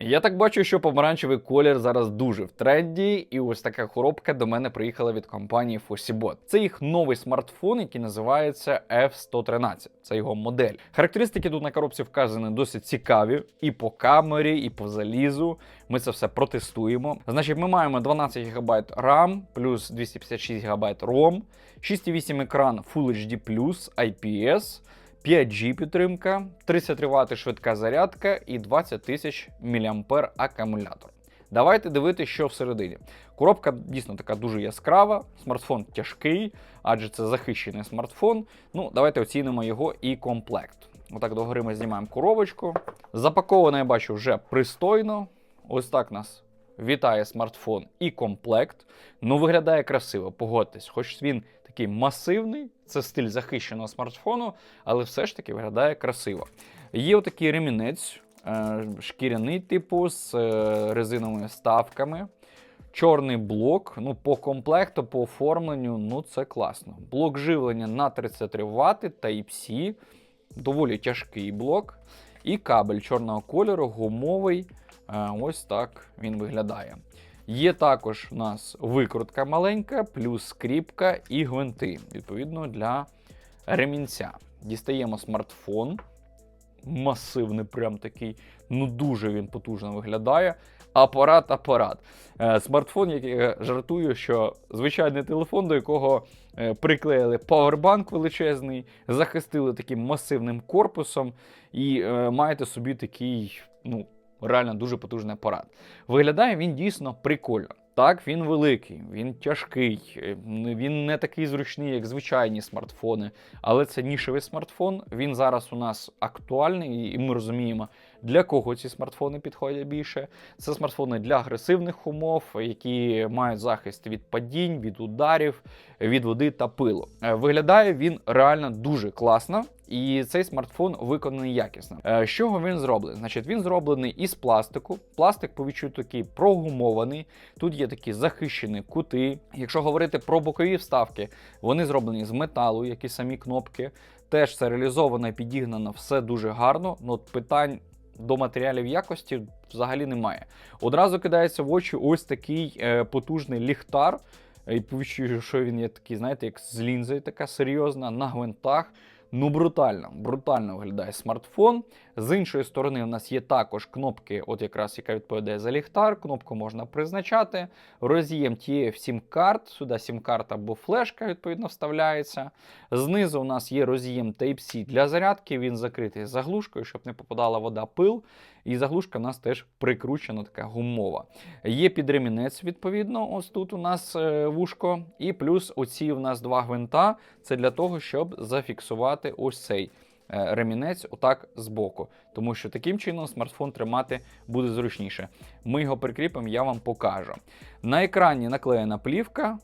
Я так бачу, що помаранчевий колір зараз дуже в тренді, і ось така коробка до мене приїхала від компанії Fossibot. Це їх новий смартфон, який називається F113. Це його модель. Характеристики тут на коробці вказані досить цікаві і по камері, і по залізу. Ми це все протестуємо. Значить, ми маємо 12 ГБ RAM плюс 256 ГБ ROM, 6,8 екран Full HD IPS. 5G підтримка, 33 Вт швидка зарядка і 20 тисяч мА акумулятор. Давайте дивитися, що всередині. Коробка дійсно така дуже яскрава, смартфон тяжкий, адже це захищений смартфон. Ну, давайте оцінимо його і комплект. Отак догори ми знімаємо коробочку. Запаковано, я бачу, вже пристойно. Ось так нас вітає смартфон і комплект. Ну, виглядає красиво, погодьтесь, хоч він такий масивний, це стиль захищеного смартфону, але все ж таки виглядає красиво. Є отакий ремінець, е, шкіряний типу з е, резиновими вставками. Чорний блок, ну по комплекту, по оформленню, ну це класно. Блок живлення на 33 Вт Type-C, доволі тяжкий блок. І кабель чорного кольору, гумовий. Е, Ось так він виглядає. Є також у нас викрутка маленька, плюс скріпка і гвинти, відповідно, для ремінця. Дістаємо смартфон. Масивний, прям такий. Ну дуже він потужно виглядає. Апарат, апарат. Е, смартфон, який я жартую, що звичайний телефон, до якого е, приклеїли павербанк величезний, захистили таким масивним корпусом, і е, маєте собі такий, ну, реально дуже потужний апарат. Виглядає він дійсно прикольно. Так, він великий, він тяжкий, е, він не такий зручний, як звичайні смартфони, але це нішевий смартфон. Він зараз у нас актуальний, і ми розуміємо, для кого ці смартфони підходять більше. Це смартфони для агресивних умов, які мають захист від падінь, від ударів, від води та пилу. Е, Виглядає він реально дуже класно. І цей смартфон виконаний якісно. Е, З чого він зроблений? Значить, він зроблений із пластику. Пластик по відчуттю такий прогумований. Тут є такі захищені кути. Якщо говорити про бокові вставки, вони зроблені з металу, як і самі кнопки. Теж це реалізовано і підігнано все дуже гарно. Ну, питань до матеріалів якості взагалі немає. Одразу кидається в очі ось такий е, потужний ліхтар. І повіщую, що він є такий, знаєте, як з лінзою, така серйозна, на гвинтах. Ну, брутально, брутально виглядає смартфон. З іншої сторони, у нас є також кнопки, от якраз яка відповідає за ліхтар. Кнопку можна призначати. Роз'єм TF сім карт. Сюди сім карт або флешка, відповідно, вставляється. Знизу у нас є роз'єм Type-C для зарядки. Він закритий заглушкою, щоб не попадала вода, пил. І заглушка у нас теж прикручена, така гумова. Є підремінець, відповідно, ось тут у нас е, вушко. І плюс оці у нас два гвинта. Це для того, щоб зафіксувати ось цей е, ремінець отак збоку. Тому що таким чином смартфон тримати буде зручніше. Ми його прикріпимо, я вам покажу. На екрані наклеєна плівка.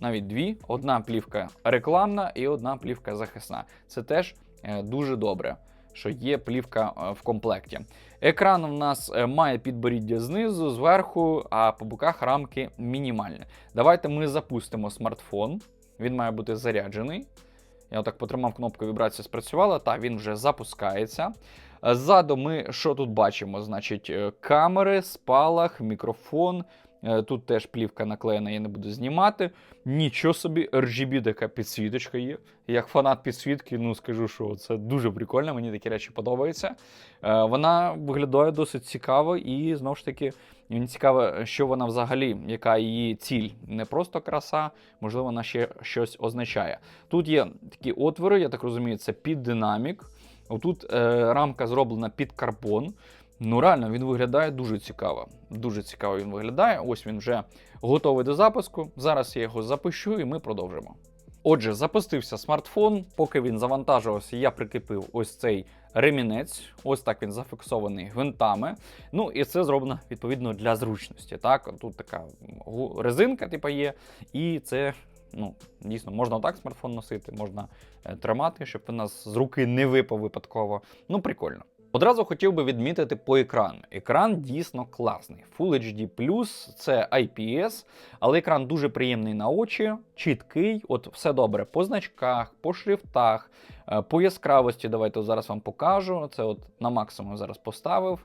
Навіть дві: одна плівка рекламна і одна плівка захисна. Це теж е, дуже добре, що є плівка е, в комплекті. Екран у нас е, має підборіддя знизу, зверху, а по боках рамки мінімальні. Давайте ми запустимо смартфон. Він має бути заряджений. Я отак потримав кнопку, вібрація спрацювала. Та він вже запускається. Ззаду ми що тут бачимо? Значить, е, камери, спалах, мікрофон. Е, Тут теж плівка наклеєна, я не буду знімати. Нічого собі, RGB така підсвіточка є. Як фанат підсвітки, ну скажу, що це дуже прикольно, мені такі речі подобаються. Е, Вона виглядає досить цікаво, і знову ж таки, мені цікаво, що вона взагалі, яка її ціль. Не просто краса, можливо, вона ще щось означає. Тут є такі отвори, я так розумію, це під динамік. Отут е, рамка зроблена під карбон. Ну, реально, він виглядає дуже цікаво. Дуже цікаво він виглядає. Ось він вже готовий до запуску. Зараз я його запущу і ми продовжимо. Отже, запустився смартфон. Поки він завантажувався, я прикріпив ось цей ремінець. Ось так він зафіксований гвинтами. Ну і це зроблено відповідно для зручності. Так, тут така резинка, типу, є, і це. Ну, дійсно, можна отак смартфон носити, можна е, тримати, щоб у нас з руки не випав випадково. Ну, прикольно. Одразу хотів би відмітити по екрану. Екран дійсно класний. Full HD+, це IPS, але екран дуже приємний на очі, чіткий, от все добре по значках, по шрифтах, е, по яскравості. Давайте зараз вам покажу. Це от на максимум зараз поставив.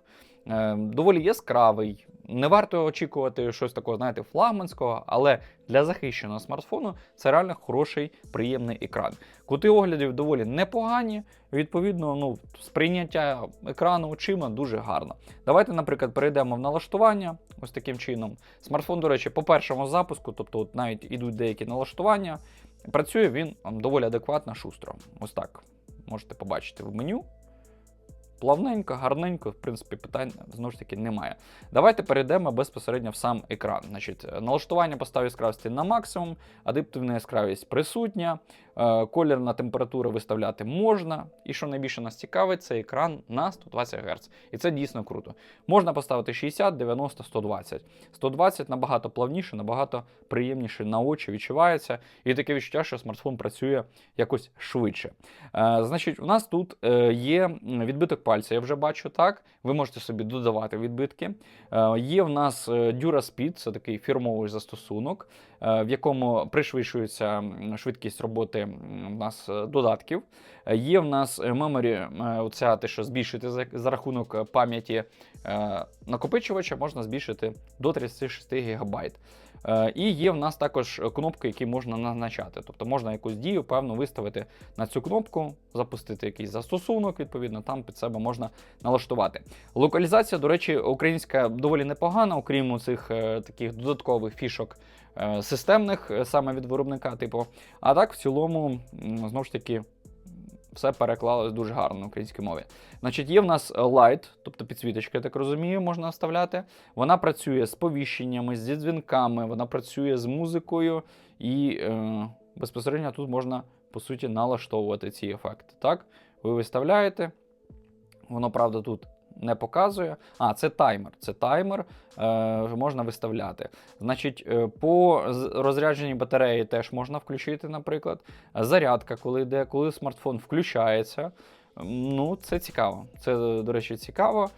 Е, доволі яскравий. Не варто очікувати щось такого, знаєте, флагманського, але для захищеного смартфону це реально хороший, приємний екран. Кути оглядів доволі непогані. Відповідно, ну, сприйняття екрану очима дуже гарно. Давайте, наприклад, перейдемо в налаштування ось таким чином. Смартфон, до речі, по першому запуску, тобто от навіть ідуть деякі налаштування. Працює він доволі адекватно, шустро. Ось так. Можете побачити в меню. Плавненько, гарненько, в принципі, питань знову ж таки немає. Давайте перейдемо безпосередньо в сам екран. Значить, налаштування поставив яскравості на максимум, адаптивна яскравість присутня, колірна температура виставляти можна. І що найбільше нас цікавить, це екран на 120 Гц. І це дійсно круто. Можна поставити 60, 90, 120. 120 набагато плавніше, набагато приємніше на очі відчувається. І таке відчуття, що смартфон працює якось швидше. Е, значить, у нас тут е, є відбиток пальця, я вже бачу так. Ви можете собі додавати відбитки. Е, є в нас е, DuraSpeed, це такий фірмовий застосунок, е, в якому пришвидшується швидкість роботи в нас е, додатків. Е, Є в нас меморі, е, оця те, що збільшити за, рахунок е, пам'яті е, накопичувача, можна збільшити до 36 ГБ. Е, І є в нас також кнопки, які можна назначати. Тобто можна якусь дію певно виставити на цю кнопку, запустити якийсь застосунок, відповідно, там під себе можна налаштувати. Локалізація, до речі, українська доволі непогана, окрім цих таких додаткових фішок е, системних, е, саме від виробника, типу. А так, в цілому, знову ж таки, все переклалось дуже гарно на українській мові. Значить, є в нас лайт, Light, тобто підсвіточка, я так розумію, можна вставляти. Вона працює з повіщеннями, зі дзвінками, вона працює з музикою, і е, безпосередньо тут можна, по суті, налаштовувати ці ефекти. Так, ви виставляєте, воно, правда, тут не показує. А, це таймер. Це таймер е, можна виставляти. Значить, е, по розрядженні батареї теж можна включити, наприклад. Зарядка, коли йде, коли смартфон включається. Ну, це цікаво. Це, до речі, цікаво.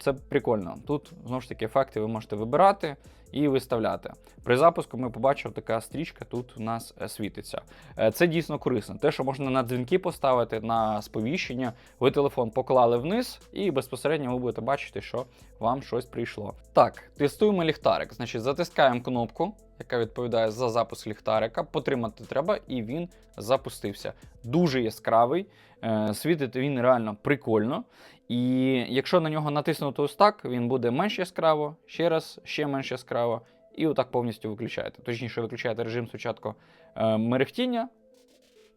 Це прикольно. Тут знову ж таки ефекти ви можете вибирати і виставляти. При запуску ми побачив, така стрічка тут у нас е, світиться. Е, Це дійсно корисно. Те, що можна на дзвінки поставити, на сповіщення, ви телефон поклали вниз, і безпосередньо ви будете бачити, що вам щось прийшло. Так, тестуємо ліхтарик. Значить, затискаємо кнопку, яка відповідає за запуск ліхтарика. Потримати треба, і він запустився. Дуже яскравий, е, світить він реально прикольно. І якщо на нього натиснути ось так, він буде менш яскраво, ще раз, ще менш яскраво, і отак повністю виключаєте. Точніше, виключаєте режим спочатку е, мерехтіння.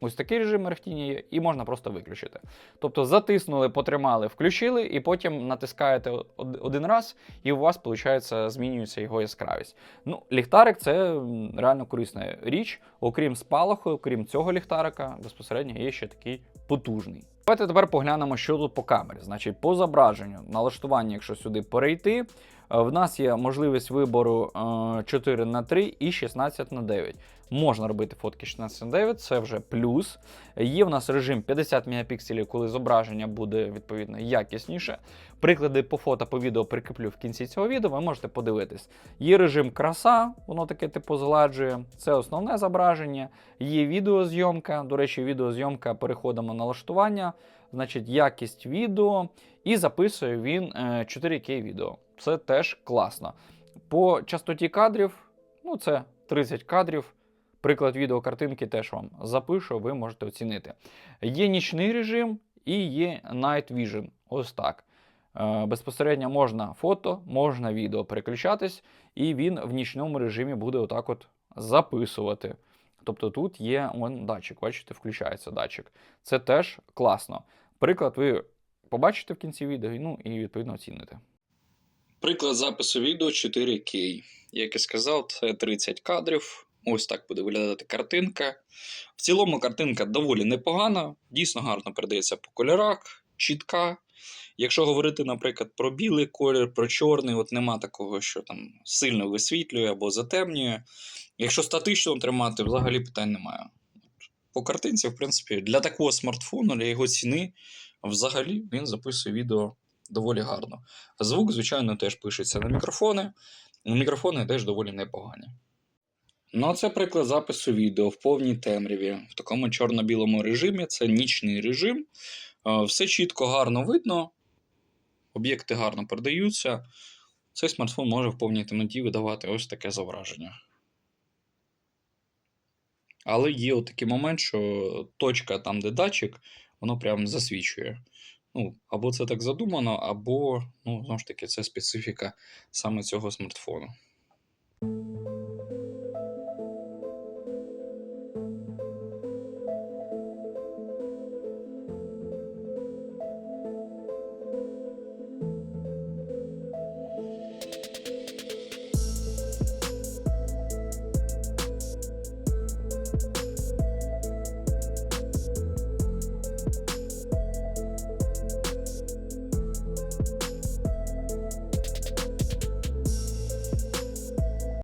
Ось такий режим мерехтіння є, і можна просто виключити. Тобто затиснули, потримали, включили, і потім натискаєте один раз, і у вас, виходить, змінюється його яскравість. Ну, ліхтарик це реально корисна річ. Окрім спалаху, окрім цього ліхтарика, безпосередньо є ще такий потужний. Давайте тепер поглянемо, що тут по камері. Значить, по зображенню, налаштування, якщо сюди перейти, в нас є можливість вибору е, 4 на 3 і 16 на 9. Можна робити фотки 16 на 9, це вже плюс. Є в нас режим 50 мегапікселів, коли зображення буде відповідно якісніше. Приклади по фото, по відео прикріплю в кінці цього відео, ви можете подивитись. Є режим краса, воно таке типу згладжує. Це основне зображення. Є відеозйомка. До речі, відеозйомка переходимо на налаштування, значить, якість відео, і записує він е, 4К відео. Це теж класно. По частоті кадрів, ну це 30 кадрів. Приклад відеокартинки теж вам запишу, ви можете оцінити. Є нічний режим і є Night Vision. Ось так. Е, Безпосередньо можна фото, можна відео переключатись, і він в нічному режимі буде отак от записувати. Тобто тут є он, датчик, бачите, включається датчик. Це теж класно. Приклад ви побачите в кінці відео, ну і відповідно оціните. Приклад запису відео 4К. Як і сказав, це 30 кадрів. Ось так буде виглядати картинка. В цілому картинка доволі непогана, дійсно гарно передається по кольорах, чітка. Якщо говорити, наприклад, про білий колір, про чорний, от нема такого, що там сильно висвітлює або затемнює. Якщо статично тримати, взагалі питань немає. По картинці, в принципі, для такого смартфону, для його ціни, взагалі він записує відео доволі гарно. Звук, звичайно, теж пишеться на мікрофони. Мікрофони теж доволі непогані. Ну, а це приклад запису відео в повній темряві, в такому чорно-білому режимі. Це нічний режим. Е, Все чітко, гарно видно. об'єкти гарно передаються, цей смартфон може в повній темноті видавати ось таке зображення. Але є такий момент, що точка там, де датчик, воно прям засвічує. Ну, або це так задумано, або, ну, знову ж таки, це специфіка саме цього смартфону.